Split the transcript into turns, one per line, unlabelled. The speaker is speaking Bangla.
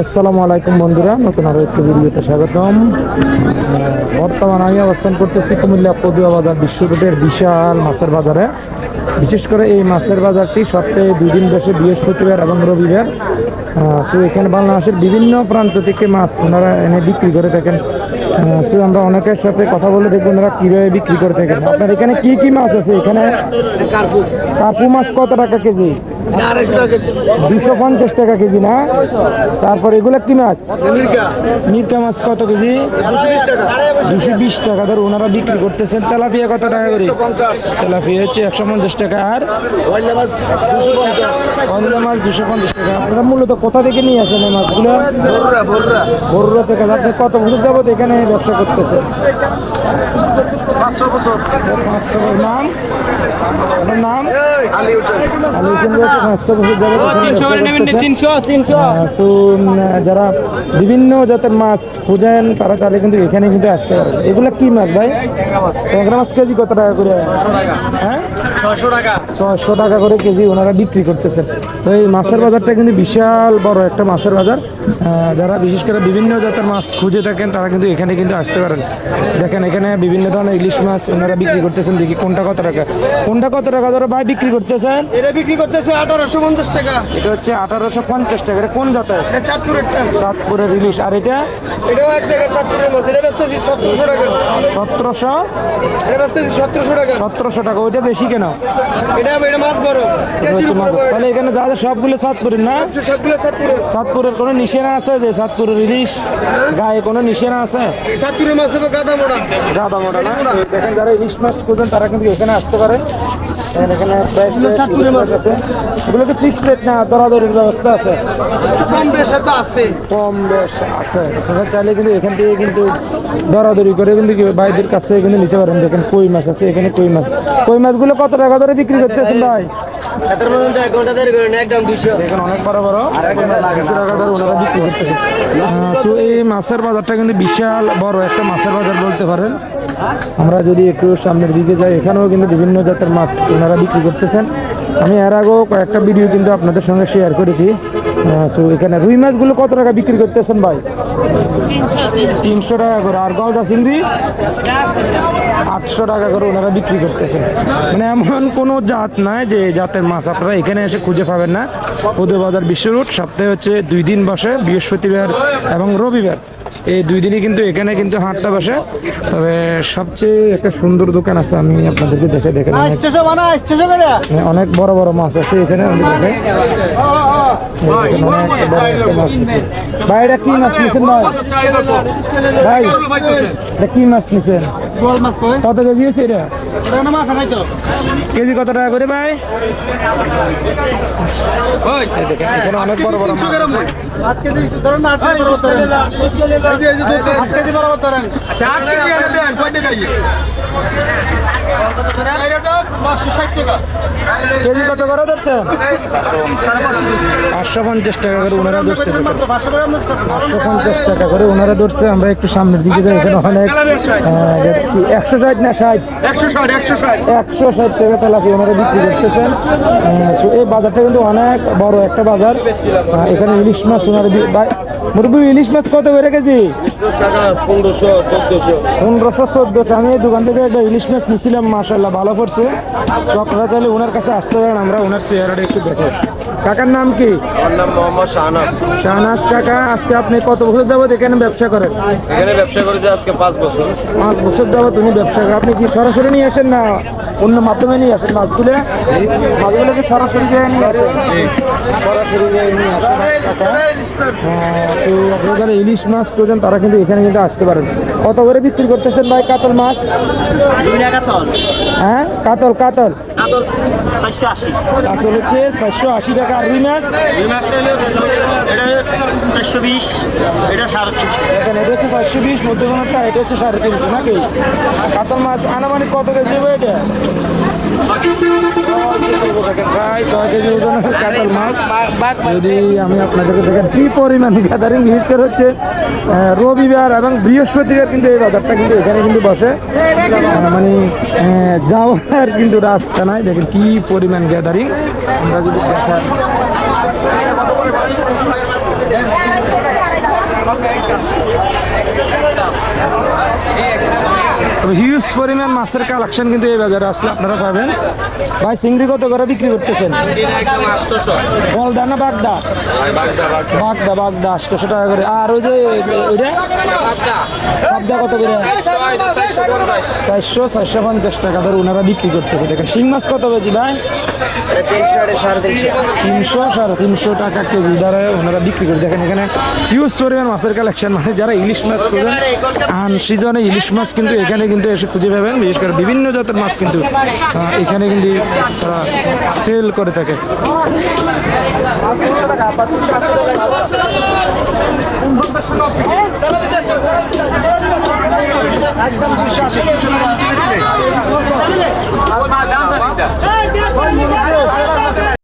আসসালামু আলাইকুম বন্ধুরা, নতুন আরও একটি ভিডিওতে স্বাগতম। বর্তমান আমি অবস্থান করতেছি কুমিল্লা পদুয়া বাজার বিশ্ব রোডের বিশাল মাছের বাজারে। বিশেষ করে এই মাছের বাজারটি সপ্তাহে দুই দিন বসে বৃহস্পতিবার এবং রবিবার। তো এখানে বাংলাদেশের বিভিন্ন প্রান্ত থেকে মাছ ওনারা এনে বিক্রি করে থাকেন। তো আমরা অনেকের সাথে কথা বলে দেখব ওনারা কীভাবে বিক্রি করে থাকেন। আপনার এখানে কি কি মাছ আছে? এখানে কাপু মাছ কত টাকা কেজি? দুশো পঞ্চাশ টাকা কেজি না? তারপর এগুলো কি মাছ? মিরকা মাছ কত কেজি? দুশো বিশ টাকা। ধর ওনারা বিক্রি করতেছেন। তেলাপিয়া কত টাকা করে? তেলাপিয়া হচ্ছে একশো পঞ্চাশ টাকা। আর? মাছ দুশো পঞ্চাশ। টাকা। আপনারা মূলত কোথা থেকে নিয়ে আসেন এই মাছগুলো? থেকে। আপনি কত বছর যাবত এখানে ব্যবসা করতেছেন?
পাঁচশো বছর।
পাঁচশো নাম? আপনার নাম?
আলী হোসেন।
আলী হোসেন রয়েছে পাঁচশো বছর যারা বিভিন্ন জাতের মাছ খুঁজেন তারা চাইলে কিন্তু এখানে কিন্তু আসতে পারে এগুলো কি মাছ ভাই? ট্যাংরা মাছ কেজি কত টাকা করে? হ্যাঁ?
ছশো টাকা।
ছশো টাকা করে কেজি ওনারা বিক্রি করতেছেন। তো এই মাছের বাজারটা কিন্তু বিশাল বড় একটা মাছের বাজার। আহ, যারা বিশেষ করে বিভিন্ন জাতের মাছ খুঁজে থাকেন তারা কিন্তু এখানে কিন্তু আসতে পারেন। দেখেন এখানে বিভিন্ন ধরনের ইলিশ মাছ ওনারা বিক্রি করতেছেন দেখি কোনটা কত টাকা? কোনটা কত টাকা ধরো ভাই বিক্রি করতেছেন?
এটা বিক্রি করতেছে আঠারোশো পঞ্চাশ টাকা।
এটা হচ্ছে আঠারোশো পঞ্চাশ টাকা। এটা কোন জাতের?
চাঁদপুরের
চাঁদপুরের ইলিশ। আর এটা?
এটাও এক জায়গায় চাঁদপুরের মাছ। এটা বেচতেছি সতেরোশো টাকা।
সতেরোশো?
এটা বেচতেছি সতেরোশো টাকা।
সতেরোশো টাকা। ওইটা বেশি কেন?
এটা এটা মাছ বড়।
তাহলে এখানে যা যা সবগুলো চাঁদপুরের না?
সবগুলো চাঁদপুরের।
চাঁদপুরের কোনো নিশানা আছে যে চাঁদপুরের ইলিশ? গায়ে কোনো নিশানা আছে?
চাঁদপুরের মাছ গাদা মোড়া।
গাদা মোটা না? দেখেন যারা ইলিশ মাছ খুঁজেন তারা কিন্তু এখানে আসতে পারে। এখানে প্রাইস
চাঁদপুরের
আছে। এগুলো কি ফিক্সড রেট না দরাদরির ব্যবস্থা আছে?
কম বেশ তো আছে।
কম বেশ আছে। আপনারা চাইলে কিন্তু এখান থেকে কিন্তু দরাদরি করে কিন্তু ভাইদের কাছ থেকে কিন্তু নিতে পারেন। দেখেন কই মাছ আছে এখানে কই মাছ। কই মাছগুলো কত টাকা ধরে বিক্রি করতেছেন ভাই?
এটার মধ্যে এক ঘণ্টা দেরি করেন একদম দুশো।
দেখেন অনেক বড় বড়। দুশো টাকা ধরে ওনারা বিক্রি করতেছে। সো এই মাছের বাজারটা কিন্তু বিশাল বড় একটা মাছের বাজার বলতে পারেন। আমরা যদি একটু সামনের দিকে যাই এখানেও কিন্তু বিভিন্ন জাতের মাছ ওনারা বিক্রি করতেছেন। আমি এর আগেও কয়েকটা ভিডিও কিন্তু আপনাদের সঙ্গে শেয়ার করেছি। তো এখানে রুই মাছগুলো কত টাকা বিক্রি করতেছেন ভাই? তিনশো টাকা করে। আর গলদা চিংড়ি? আটশো টাকা করে ওনারা বিক্রি করতেছেন। মানে এমন কোনো জাত নাই যে জাতের মাছ আপনারা এখানে এসে খুঁজে পাবেন না। পদে বাজার বিশ্ব রুট সপ্তাহে হচ্ছে দুই দিন বসে বৃহস্পতিবার এবং রবিবার। এই দুই দিনই কিন্তু এখানে কিন্তু হাটটা বসে। তবে সবচেয়ে একটা সুন্দর দোকান আছে আমি আপনাদেরকে দেখে দেখে
মানে
অনেক বড় বড় মাছ আছে এখানে। ভাই এটা কি মাছ নিছেন ভাই ভাই এটা কি মাছ নিছেন?
সোয়াল মাছ কই?
কত কেজি হয়েছে এটা?
না মাছ নাই তো।
কেজি কত টাকা করে ভাই? ওই এখানে অনেক বড় বড় মাছ।
আট কেজি ধরেন না আট কেজি বরাবর ধরেন। আট কেজি বরাবর ধরেন। আচ্ছা আট কেজি এনে দেন। কয় টাকা। ইয়ে
কেজি কত করে ধরছেন? পাঁচশো পঞ্চাশ টাকা করে ওনারা ধরছে
পাঁচশো
পঞ্চাশ টাকা করে ওনারা ধরছে। আমরা একটু সামনের দিকে যাই এখানে অনেক একশো ষাট না ষাট?
একশো ষাট একশো ষাট।
একশো ষাট টাকা তেলাপি ওনারা বিক্রি করতেছেন। এই বাজারটা কিন্তু অনেক বড় একটা বাজার। এখানে ইলিশ মাছ ওনারা মুরব্বী ইলিশ মাছ কত করে কেজি?
পনেরোশো চোদ্দোশো।
আমি দোকান থেকে একটা ইলিশ মাছ নিয়েছিলাম মাসাল্লাহ ভালো পড়ছে তো আপনারা চাইলে ওনার কাছে আসতে পারেন আমরা ওনার চেহারাটা একটু দেখো। কাকার নাম কি?
আমার নাম মোহাম্মদ শাহনাজ।
শাহনাজ কাকা আজকে আপনি কত বছর যাবত এখানে ব্যবসা করেন?
এখানে ব্যবসা করেছি আজকে পাঁচ বছর।
পাঁচ বছর যাবত উনি ব্যবসা করেন। আপনি কি সরাসরি নিয়ে আসেন না অন্য মাধ্যমে নিয়ে আসেন? মাছগুলো? মাছগুলো কি সরাসরি যেয়ে নিয়ে আসেন? সরাসরি যেয়ে নিয়ে আসেন। কাকা হ্যাঁ, আপনারা ইলিশ মাছ করছেন তারা কিন্তু এখানে কিন্তু আসতে পারেন। কত করে বিক্রি করতেছেন ভাই কাতল মাছ? হ্যাঁ কাতল কাতল। কাতল হচ্ছে চারশো আশি টাকা আর রুই মাছ?
চারশো বিশ এটা সাড়ে তিনশো।
দেখেন এটা হচ্ছে চারশো বিশ এটা হচ্ছে সাড়ে তিনশো নাকি? কাতল মাছ আনামানিক কত কেজি হবে এটা প্রায় ছয় কেজি ওজনের কাতল মাছ যদি আমি আপনাদেরকে দেখেন কি পরিমাণ গ্যাদারিং বিশেষ হচ্ছে রবিবার এবং বৃহস্পতিবার কিন্তু এই বাজারটা কিন্তু এখানে কিন্তু বসে। মানে যাওয়ার কিন্তু রাস্তা নাই। দেখেন কি পরিমাণ গ্যাদারিং আমরা যদি দেখা তবে হিউজ পরিমাণ মাছের কালেকশন কিন্তু এই বাজারে আসলে আপনারা পাবেন। ভাই, চিংড়ি কত করে বিক্রি করতেছেন? গলদা না বাগদা। বাগদা বাগদা, আটশোশো টাকা করে। আর ওই যে, ওইটা? কত করে? চারশো চারশো পঞ্চাশ টাকা ধরে ওনারা বিক্রি করতেছে। দেখেন, শিং মাছ কত কেজি ভাই? তিনশো সাড়ে তিনশো টাকা কেজি ধরে ওনারা বিক্রি করে। দেখেন, এখানে হিউজ পরিমাণ মাছের কালেকশন মানে যারা ইলিশ মাছ খোঁজেন, আন সিজনে ইলিশ মাছ কিন্তু এখানে কিন্তু এসে খুঁজে পাবেন বিশেষ করে বিভিন্ন জাতের মাছ কিন্তু এখানে কিন্তু তারা সেল করে থাকে।
একদম দুশো আশি টাকা। নিচে গেছিলে কত